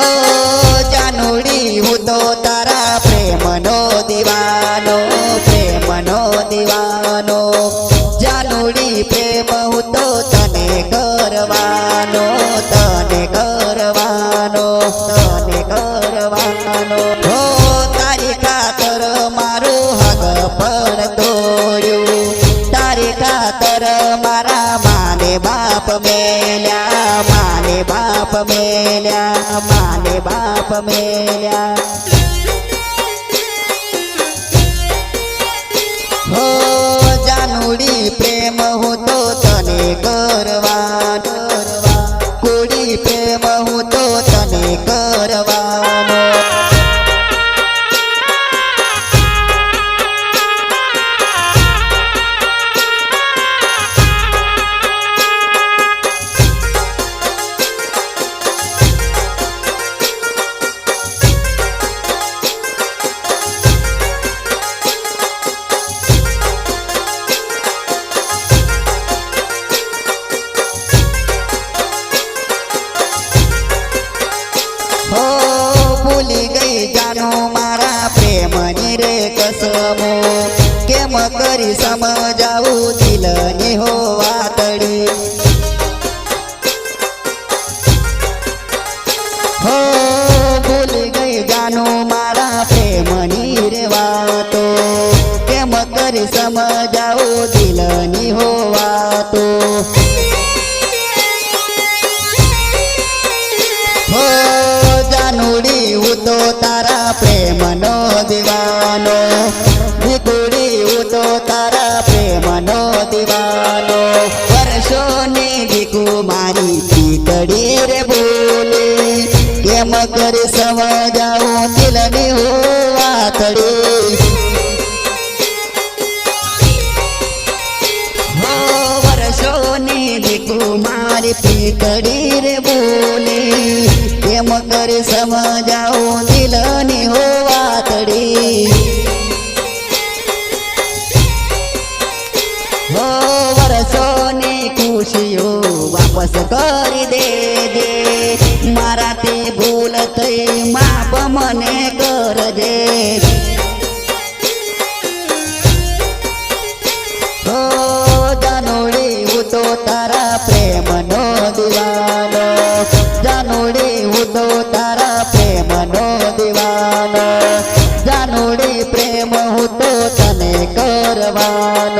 હો જાનુડી, હું તો તારા પ્રેમનો દીવાનો પ્રેમનો દીવાનો. જાનુડી, પ્રેમ, હું તો તને કરવાનો તને કરવાનો તને કરવાનો मेल्या माने बाप मेल्या माने बाप मेल्या. કેમ કરી દીવાનો વર્ષોની દીકુ મારી પીતળી રે બોલે. કેમ કરી સમજાવું દિલની હો વાતડી મારી પીતડી રે બોલે. કેમ કરી સમજાવું હો વર્ષોની ખુશીઓ વાપસ કરી દે મારાથી ભૂલ થઈ માપ મને કરજે. તો તારા પ્રેમનો દિવાનો જાનુડી, હું તો તારા પ્રેમનો દિવાનો જાનુડી પ્રેમ, હું તો તને કરવાનો.